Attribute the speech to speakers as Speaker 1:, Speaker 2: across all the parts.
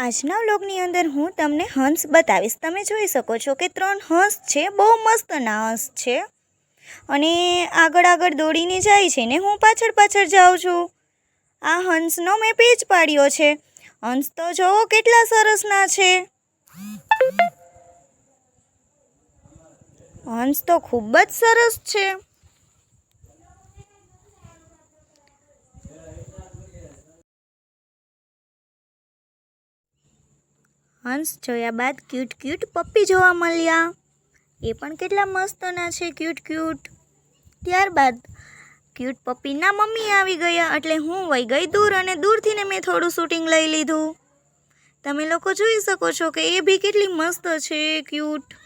Speaker 1: આજના વ્લોગની અંદર હું તમને હંસ બતાવીશ. તમે જોઈ શકો છો કે ત્રણ હંસ છે, બહુ મસ્તના હંસ છે. અને આગળ આગળ દોડીને જાય છે ને હું પાછળ પાછળ જાઉં છું. આ હંસનો મેં પેજ પાડ્યો છે. હંસ તો જોવો કેટલા સરસના છે. હંસ તો ખૂબ જ સરસ છે. હંસ જોયા બાદ ક્યુટ ક્યુટ પપ્પી જોવા મળ્યા. એ પણ કેટલા મસ્તના છે ક્યુટ ક્યુટ ત્યારબાદ ક્યુટ પપ્પીના મમ્મી આવી ગયા એટલે હું વહી ગઈ દૂર અને દૂરથી ને મેં થોડું શૂટિંગ લઈ લીધું. તમે લોકો જોઈ શકો છો કે એ બી કેટલી મસ્ત છે ક્યુટ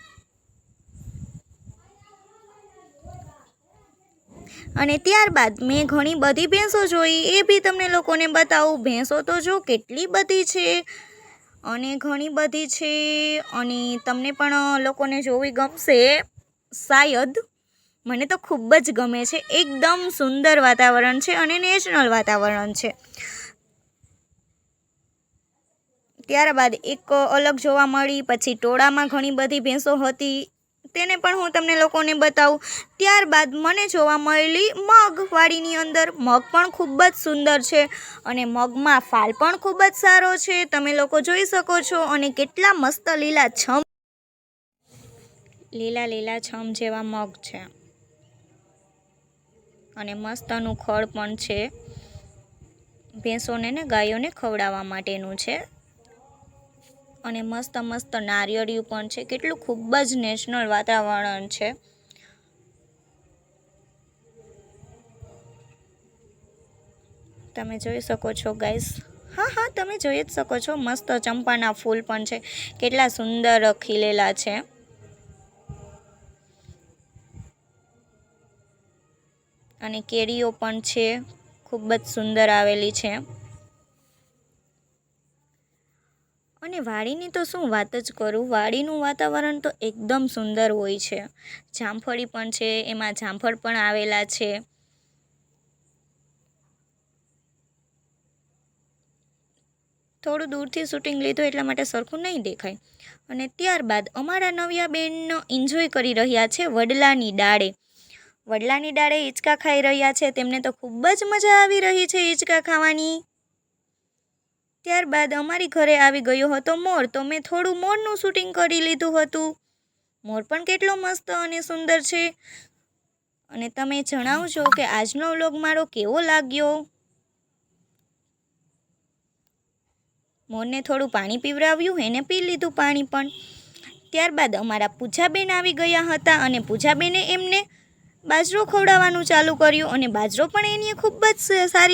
Speaker 1: અને ત્યારબાદ મેં ઘણી બધી ભેંસો જોઈ, એ બી તમને લોકોને બતાવું. ભેંસો તો જો કેટલી બધી છે. અને ઘણી બધી છે અને તમને પણ લોકોને જોવી ગમશે. શાયદ મને તો ખૂબ જ ગમે છે. એકદમ સુંદર વાતાવરણ છે અને નેચરલ વાતાવરણ છે. ત્યારબાદ એક અલગ જોવા મળી, પછી ટોળામાં ઘણી બધી ભેંસો હતી. તેને પણ હું તમને લોકોને બતાવું. ત્યારબાદ મને જોવા મળેલી મગવાળીની અંદર મગ પણ ખૂબ જ સુંદર છે અને મગમાં ફાલ પણ ખૂબ જ સારો છે. તમે લોકો જોઈ શકો છો અને કેટલા મસ્ત લીલા છમ લીલા લીલા છમ જેવા મગ છે. અને મસ્તનું ખળ પણ છે. ભેંસોને ને ગાયોને ખવડાવવા માટેનું છે. અને મસ્ત મસ્ત નારિયેળિયું પણ છે. કેટલું ખૂબ જ નેશનલ વાતાવરણ છે. તમે જોઈ શકો છો ગાઈસ. હા હા, તમે જોઈ જ શકો છો. મસ્ત ચંપાના ફૂલ પણ છે. કેટલા સુંદર ખીલેલા છે. અને કેરીઓ પણ છે. ખૂબ જ સુંદર આવેલી છે. અને વાડીની તો શું વાત જ કરું? વાડીનું વાતાવરણ તો એકદમ સુંદર હોય છે. જામફળી પણ છે, એમાં જામફળ પણ આવેલા છે. થોડું દૂરથી શૂટિંગ લીધું એટલા માટે સરખું નહીં દેખાય. અને ત્યારબાદ અમારા નવ્યા બેન એન્જોય કરી રહ્યા છે વડલાની ડાળે. વડલાની ડાળે હિંચકા ખાઈ રહ્યા છે. તેમને તો ખૂબ જ મજા આવી રહી છે હિંચકા ખાવાની. ત્યારબાદ અમારી ઘરે આવી ગયો હતો મોર, તો મેં થોડું મોરનું શૂટિંગ કરી લીધું હતું. મોર પણ કેટલો મસ્ત અને સુંદર છે. અને તમે જણાવજો કે આજનો વ્લોગ મારો કેવો લાગ્યો? મોરને થોડું પાણી પીવડાવ્યું, એને પી લીધું પાણી પણ. ત્યારબાદ અમારા પૂજાબેન આવી ગયા હતા અને પૂજાબેને એમને બાજરો ખવડાવવાનું ચાલુ કર્યું અને બાજરો પણ એની ખૂબ જ સારી